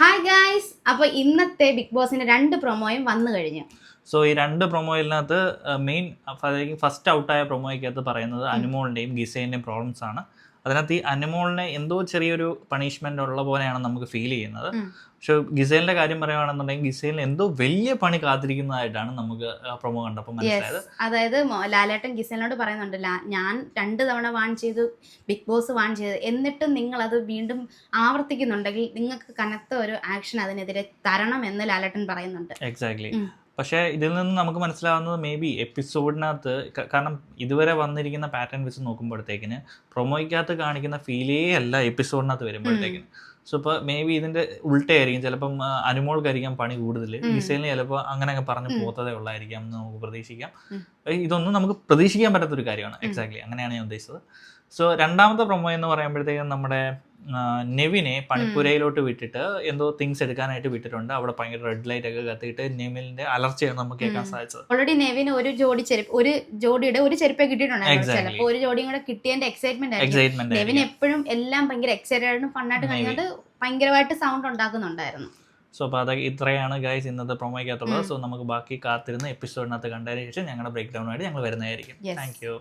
Hi guys അപ്പൊ ഇന്നത്തെ big ബോസിന്റെ രണ്ട് പ്രൊമോയും വന്നു കഴിഞ്ഞു. സോ ഈ രണ്ട് പ്രൊമോയിലിനകത്ത് മെയിൻ ഫസ്റ്റ് ഔട്ടായ പ്രൊമോയ്ക്കകത്ത് പറയുന്നത് അനുമോളിന്റെയും ഗിസേന്റെയും പ്രോബ്ലംസ് ആണ്. അതിനകത്ത് ഈ അനുമോളിനെ എന്തോ ചെറിയൊരു പണിഷ്മെന്റ് ഉള്ള പോലെയാണ് നമുക്ക് ഫീൽ ചെയ്യുന്നത്. പക്ഷെ ഗിസേലിന്റെ കാര്യം പറയുകയാണെന്നുണ്ടെങ്കിൽ ഗിസേലിന് എന്തോ വലിയ പണി കാത്തിരിക്കുന്നതായിട്ടാണ് നമുക്ക് പ്രൊമോ കണ്ടപ്പോൾ മനസ്സിലായത്? അതായത് ലാലേട്ടൻ ഗിസേലിനോട് പറയുന്നുണ്ട് ഞാൻ രണ്ട് തവണ വാൺ ചെയ്തു ബിഗ് ബോസ് വാൺ ചെയ്തു. എന്നിട്ടും നിങ്ങൾ അത് വീണ്ടും ആവർത്തിക്കുന്നുണ്ടെങ്കിൽ നിങ്ങൾക്ക് കനത്ത ഒരു ആക്ഷൻ അതിനെതിരെ തരണം എന്ന് ലാലേട്ടൻ പറയുന്നുണ്ട്. എക്സാക്ട്ലി. പക്ഷേ ഇതിൽ നിന്ന് നമുക്ക് മനസ്സിലാവുന്നത് മേ ബി എപ്പിസോഡിനകത്ത് കാരണം ഇതുവരെ വന്നിരിക്കുന്ന പാറ്റേൺ വെച്ച് നോക്കുമ്പോഴത്തേക്കിന് പ്രൊമോയ്ക്കകത്ത് കാണിക്കുന്ന ഫീലേ അല്ല എപ്പിസോഡിനകത്ത് വരുമ്പോഴത്തേക്കിന്. സോ ഇപ്പോൾ മേ ബി ഇതിന്റെ ഉൾട്ടയായിരിക്കും. ചിലപ്പം അനുമോൾക്കായിരിക്കാം പണി കൂടുതൽ. ഡിസൈനിൽ ചിലപ്പോൾ അങ്ങനെ അങ്ങ് പറഞ്ഞു. പോത്തതേ ഉള്ളായിരിക്കാം എന്ന് നമുക്ക് പ്രതീക്ഷിക്കാം. ഇതൊന്നും നമുക്ക് പ്രതീക്ഷിക്കാൻ പറ്റാത്തൊരു കാര്യമാണ്. എക്സാക്ട്ലി അങ്ങനെയാണ് ഞാൻ ഉദ്ദേശിച്ചത്. സോ രണ്ടാമത്തെ പ്രൊമോ എന്ന് പറയുമ്പോഴത്തേക്കും നമ്മുടെ നെവിനെ പണിപ്പുരയിലോട്ട് വിട്ടിട്ട് എന്തോ തിങ്സ് എടുക്കാനായിട്ട് വിട്ടിട്ടുണ്ട്. അവിടെ ഭയങ്കര റെഡ് ലൈറ്റ് ഒക്കെ കത്തിയിട്ട് നെവിലിന്റെ അലർച്ചയാണ് നമുക്ക് കേൾക്കാൻ സാധിച്ചത്. ഓൾറെഡി നെവിന് ഒരു ജോഡി ചെരുപ്പ് ഒരു ജോഡിയുടെ ഒരു ചെരുപ്പ് കിട്ടിയിട്ടുണ്ട്. ഒരു ജോഡിയും കൂടെ കിട്ടിയതിന്റെ എക്സൈറ്റ്മെന്റ് എക്സൈറ്റ്മെന്റ് നെവിൻ എപ്പോഴും എല്ലാം ഭയങ്കര എക്സൈറ്റഡ് ആയിരുന്നു. ഫണ്ണായിട്ട്. കഴിഞ്ഞുകൊണ്ട് ഭയങ്കരമായിട്ട് സൗണ്ട് ഉണ്ടാക്കുന്നുണ്ടായിരുന്നു. സോ അപ്പോൾ അത് ഇത്രയാണ് ഗൈസ് ഇന്നത്തെ പ്രൊമോയ്ക്കകത്തുള്ളത് സോ നമുക്ക് ബാക്കി കാത്തിരുന്ന എപ്പിസോഡിനകത്ത് കണ്ടതിന് ശേഷം ഞങ്ങളുടെ ബ്രേക്ക് ഡൗണായിട്ട് ഞങ്ങൾ വരുന്നതായിരിക്കും. Thank you